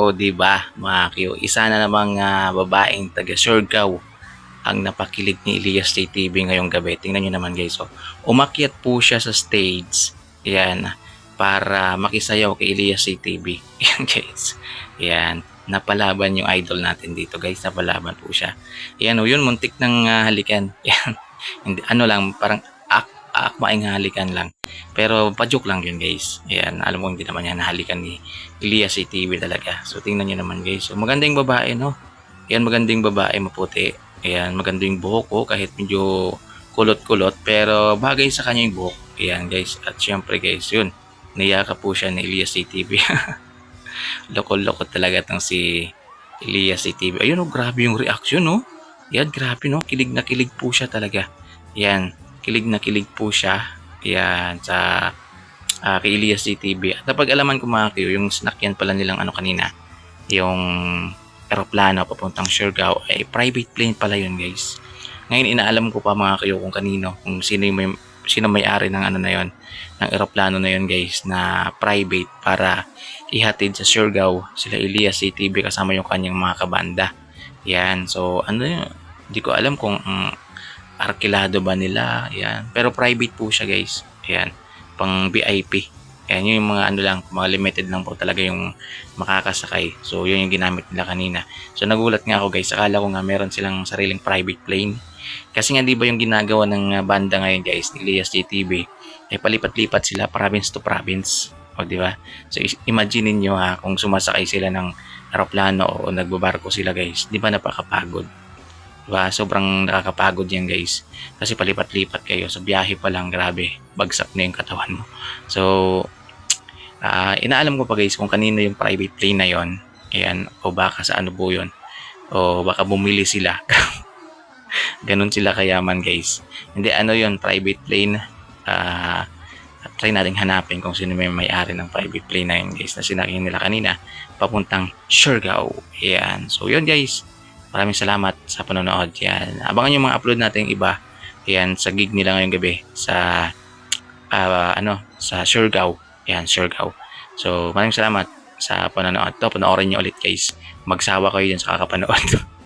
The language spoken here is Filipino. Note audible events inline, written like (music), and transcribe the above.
O di ba mga Q, isa na namang ah, babaeng taga Surigao ang napakilig ni Elias JTV ngayong gabi. Tingnan nyo naman guys. So, umakyat po siya sa stage. Yan. Para makisayaw kay Elias (laughs) JTV. Yan guys. Yan. Napalaban yung idol natin dito guys. Napalaban po siya. Yan o yun. Muntik ng ah, halikan. (laughs) Yan. Ano lang. Parang akmaing halikan lang. Pero pa-joke lang yun guys. Yan. Alam mo hindi naman yan nahalikan ni Elias JTV talaga. So tingnan nyo naman guys. So, magandang babae no. Yan magandang babae maputi. Ayan, maganda yung buhok ko kahit medyo kulot-kulot pero bagay sa kanya yung buhok. Ayan guys, at syempre guys, yun. Niyaka po siya ni Elias (laughs) CTV. Loko-loko talaga tong si Elias CTV. Ayun oh, grabe yung reaction no. Yan, grabe no. Kilig na kilig po siya talaga. Yan, kilig na kilig po siya. Yan, sa ah, kay Elias CTV. At napag-alaman ko mga kayo, yung sinakyan pala nilang ano kanina, yung eroplano papuntang Siargao ay private plane pala yun guys. Ngayon inaalam ko pa mga kayo kung kanino, kung sino may, sino may-ari ng ano na yon ng eroplano na yon guys na private para ihatid sa Siargao sila Elias CTV kasama yung kanyang mga kabanda. Yan. So ano yun? Hindi ko alam kung um, arkilado ba nila. Yan. Pero private po siya guys. Yan. Pang VIP. Yan yun yung mga ano lang, mga limited lang po talaga yung makakasakay. So, yun yung ginamit nila kanina. So, nagulat nga ako guys. Akala ko nga meron silang sariling private plane. Kasi nga di ba yung ginagawa ng uh, banda ngayon guys, ni Lias JTV, ay palipat-lipat sila province to province. O, di ba? So, imagine niyo ha, kung sumasakay sila ng aeroplano o nagbabarko sila guys. Di ba napakapagod? Diba? Sobrang nakakapagod yan guys. Kasi palipat-lipat kayo. Sa biyahe pa lang, grabe. Bagsak na yung katawan mo. So, (tsk) Ah, inaalam ko pa guys kung kanino yung private plane na yon. Ayan, o baka sa ano po yun. O baka bumili sila. (laughs) Ganun sila kayaman guys. Hindi ano yon private plane. Ah, try natin hanapin kung sino may may-ari ng private plane na yun guys na sinakyan nila kanina papuntang Siargao. Ayan. So yun guys. Maraming salamat sa panonood. Yan. Abangan yung mga upload natin iba. Yan sa gig nila ngayong gabi sa ah, ano sa Siargao. Yan, Siargao. So, maraming salamat sa panonood to. Panoorin niyo ulit guys. Magsawa kayo dyan sa kakapanood. (laughs)